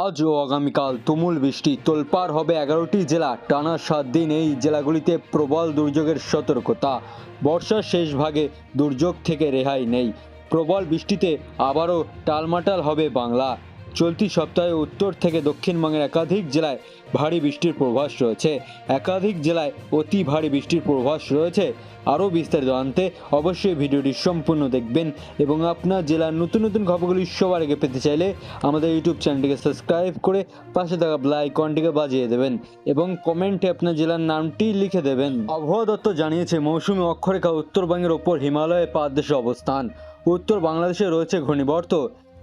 আজ ও আগামীকাল তুমুল বৃষ্টি। তোলপার হবে এগারোটি জেলা। টানা সাত দিন এই জেলাগুলিতে প্রবল দুর্যোগের সতর্কতা। বর্ষার শেষ ভাগে দুর্যোগ থেকে রেহাই নেই। প্রবল বৃষ্টিতে আবারও টালমাটাল হবে বাংলা। চলতি সপ্তাহে উত্তর থেকে দক্ষিণবঙ্গের একাধিক জেলায় ভারী বৃষ্টির পূর্বাস রয়েছে। একাধিক জেলায় অতি ভারী বৃষ্টির পূর্বাস রয়েছে। আরও বিস্তারিত জানতে অবশ্যই ভিডিওটি সম্পূর্ণ দেখবেন এবং আপনার জেলার নতুন নতুন খবরগুলি সবার আগে পেতে চাইলে আমাদের ইউটিউব চ্যানেলটিকে সাবস্ক্রাইব করে পাশে থাকা আইকনটিকে বাজিয়ে দেবেন এবং কমেন্টে আপনার জেলার নামটি লিখে দেবেন। আবহাওয়া দপ্তর জানিয়েছে, মৌসুমী অক্ষরেখা উত্তরবঙ্গের ওপর হিমালয়ে পাদদেশে অবস্থান। উত্তর বাংলাদেশে রয়েছে ঘূর্ণিবর্ত।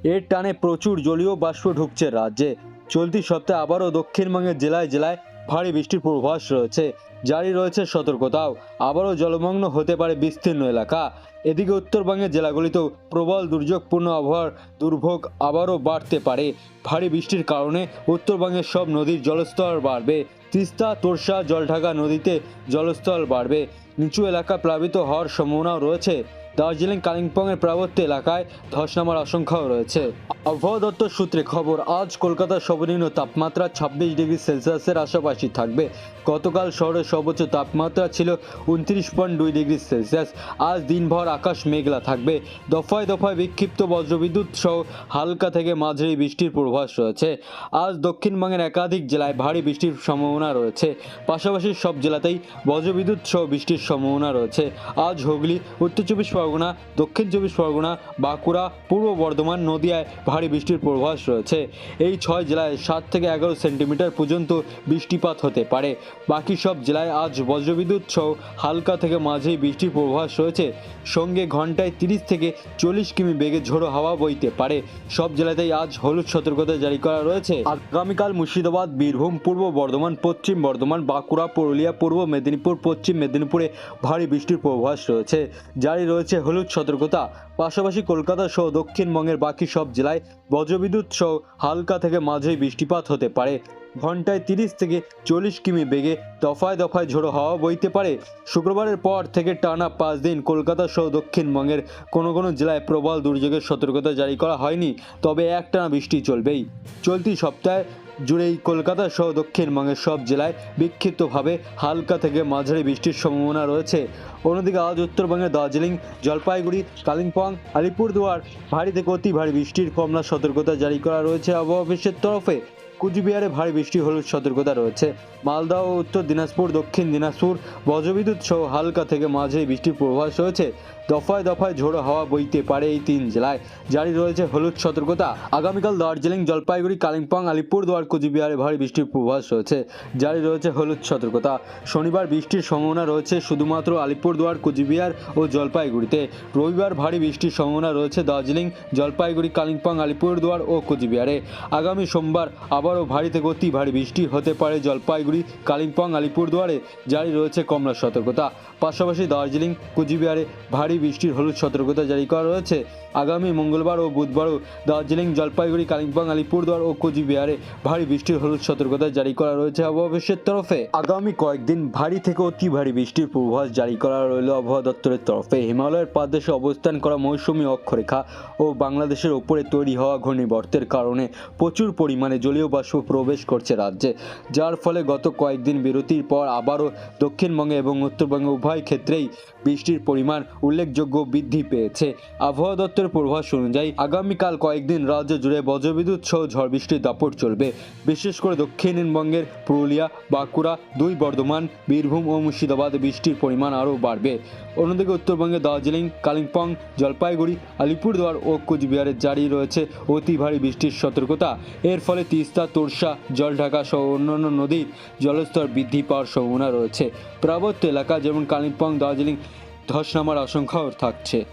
এর টানে প্রচুর জলীয় বাষ্প ঢুকছে রাজ্যে। চলতি সপ্তাহে আবারও দক্ষিণবঙ্গের জেলায় জেলায় ভারী বৃষ্টির পূর্বাভাস রয়েছে। জারি রয়েছে সতর্কতাও। আবারও জলমগ্ন হতে পারে বিস্তীর্ণ এলাকা। এদিকে উত্তরবঙ্গের জেলাগুলিতেও প্রবল দুর্যোগপূর্ণ আবহাওয়ার দুর্ভোগ আবারও বাড়তে পারে। ভারী বৃষ্টির কারণে উত্তরবঙ্গের সব নদীর জলস্তর বাড়বে। তিস্তা, তোরসা, জলঢাকা নদীতে জলস্তর বাড়বে। নিচু এলাকা প্লাবিত হওয়ার সম্ভাবনাও রয়েছে। দার্জিলিং কালিম্পংয়ের পার্বত্য এলাকায় ধস নামার আশঙ্কাও রয়েছে। আবহাওয়া দপ্তর সূত্রে খবর, আজ কলকাতার সর্বনিম্ন তাপমাত্রা ছাব্বিশ ডিগ্রি সেলসিয়াসের আশাপাশি থাকবে। গতকাল শহরের সর্বোচ্চ তাপমাত্রা ছিল উনত্রিশ পয়েন্ট দুই ডিগ্রি সেলসিয়াস। আজ দিনভর আকাশ মেঘলা থাকবে। দফায় দফায় বিক্ষিপ্ত বজ্রবিদ্যুৎ সহ হালকা থেকে মাঝারি বৃষ্টির পূর্বাভাস রয়েছে। আজ দক্ষিণবঙ্গের একাধিক জেলায় ভারী বৃষ্টির সম্ভাবনা রয়েছে। পাশাপাশি সব জেলাতেই বজ্রবিদ্যুৎ সহ বৃষ্টির সম্ভাবনা রয়েছে। আজ হুগলি, উত্তর চব্বিশ পরগনা, দক্ষিণ চব্বিশ পরগনা, বাঁকুড়া, পূর্ব বর্ধমান, নদিয়ায় ভারী বৃষ্টির পূর্বাভাস রয়েছে। এই ছয় জেলায় সাত থেকে এগারো সেন্টিমিটার পর্যন্ত বৃষ্টিপাত হতে পারে। বাকি সব জেলায় আজ বজ্রবিদ্যুৎ সহ হালকা থেকে মাঝেই বৃষ্টির পূর্বাভাস রয়েছে। সঙ্গে ঘন্টায় তিরিশ থেকে চল্লিশ কিমি বেগে ঝোড়ো হাওয়া বইতে পারে। সব জেলাতেই আজ হলুদ সতর্কতা জারি করা রয়েছে। আগামীকাল মুর্শিদাবাদ, বীরভূম, পূর্ব বর্ধমান, পশ্চিম বর্ধমান, বাঁকুড়া, পুরুলিয়া, পূর্ব মেদিনীপুর, পশ্চিম মেদিনীপুরে ভারী বৃষ্টির পূর্বাভাস রয়েছে। জারি রয়েছে হলুদ সতর্কতা। পাশাপাশি কলকাতা সহ দক্ষিণবঙ্গের বাকি সব জেলায় বজ্রবিদ্যুৎ সহ হালকা থেকে মাঝারি বৃষ্টিপাত হতে পারে। ঘন্টায় তিরিশ থেকে চল্লিশ কিমি বেগে দফায় দফায় ঝোড়ো হাওয়া বইতে পারে। শুক্রবারের পর থেকে টানা পাঁচ দিন কলকাতা সহ দক্ষিণবঙ্গের কোনো কোনো জেলায় প্রবল দুর্যোগের সতর্কতা জারি করা হয়নি, তবে একটানা বৃষ্টি চলবেই। চলতি সপ্তাহে জুড়েই কলকাতা সহ দক্ষিণবঙ্গের সব জেলায় বিক্ষিপ্তভাবে হালকা থেকে মাঝারি বৃষ্টির সম্ভাবনা রয়েছে। অন্যদিকে আজ উত্তরবঙ্গের দার্জিলিং, জলপাইগুড়ি, কালিম্পং, আলিপুরদুয়ার ভারী থেকে অতি ভারী বৃষ্টির কমলা সতর্কতা জারি করা রয়েছে আবহাওয়া অফিসের তরফে। কুচবিহারে ভারী বৃষ্টি হলুদ সতর্কতা রয়েছে। মালদা ও উত্তর দিনাজপুর, দক্ষিণ দিনাজপুর বজ্রবিদ্যুৎ সহ হালকা থেকে মাঝারি বৃষ্টির পূর্বাভাস রয়েছে। দফায় দফায় ঝোড়ো হাওয়া বইতে পারে এই তিন জেলায়। জারি রয়েছে হলুদ সতর্কতা। আগামীকাল দার্জিলিং, জলপাইগুড়ি, কালিম্পং, আলিপুরদুয়ার, কুচবিহারে ভারী বৃষ্টির পূর্বাভাস রয়েছে। জারি রয়েছে হলুদ সতর্কতা। শনিবার বৃষ্টির সম্ভাবনা রয়েছে শুধুমাত্র আলিপুরদুয়ার, কুচবিহার ও জলপাইগুড়িতে। রবিবার ভারী বৃষ্টির সম্ভাবনা রয়েছে দার্জিলিং, জলপাইগুড়ি, কালিম্পং, আলিপুরদুয়ার ও কুচবিহারে। আগামী সোমবার আবারও ভারী থেকে অতি ভারী বৃষ্টি হতে পারে জলপাইগুড়ি, কালিম্পং, আলিপুরদুয়ারে। জারি রয়েছে কমলা সতর্কতা। পাশাপাশি দার্জিলিং, কুচবিহারে ভারী বৃষ্টির হলুদ সতর্কতা জারি করা রয়েছে। আগামী মঙ্গলবার ও বুধবারও দার্জিলিং, জলপাইগুড়ি, কালিম্পং, আলিপুরদুয়ার ও কোচবিহারে ভারী বৃষ্টির হলুদ সতর্কতা জারি করা রয়েছে আবহাওয়া অফিসের তরফে। আগামী কয়েকদিন ভারী থেকে অতি ভারী বৃষ্টির পূর্বাভাস জারি করা রইল আবহাওয়া দপ্তরের তরফে। হিমালয়ের পাদদেশে অবস্থান করা মৌসুমী অক্ষরেখা ও বাংলাদেশের ওপরে তৈরি হওয়া ঘূর্ণিবর্তের কারণে প্রচুর পরিমাণে জলীয় বাষ্প প্রবেশ করছে রাজ্যে, যার ফলে গত কয়েকদিন বিরতির পর আবারও দক্ষিণবঙ্গে এবং উত্তরবঙ্গে উভয় ক্ষেত্রেই বৃষ্টির পরিমাণ উল্লেখযোগ্য বৃদ্ধি পেয়েছে। আবহাওয়া দপ্তরের পূর্বাভাস অনুযায়ী আগামীকাল কয়েকদিন রাজ্য জুড়ে বজ্রবিদ্যুৎ সহ ঝড় বৃষ্টির দাপট চলবে। বিশেষ করে দক্ষিণবঙ্গের পুরুলিয়া, বাঁকুড়া, দুই বর্ধমান, বীরভূম ও মুর্শিদাবাদ বৃষ্টির পরিমাণ আরও বাড়বে। অন্যদিকে উত্তরবঙ্গে দার্জিলিং, কালিম্পং, জলপাইগুড়ি, আলিপুরদুয়ার ও কোচবিহারে জারি রয়েছে অতি ভারী বৃষ্টির সতর্কতা। এর ফলে তিস্তা তোরসা জলঢাকা সহ অন্যান্য নদীর জলস্তর বৃদ্ধি পাওয়ার সম্ভাবনা রয়েছে। পার্বত্য এলাকা যেমন কালিম্পং, দার্জিলিং ধস নামার আশঙ্কাও থাকছে।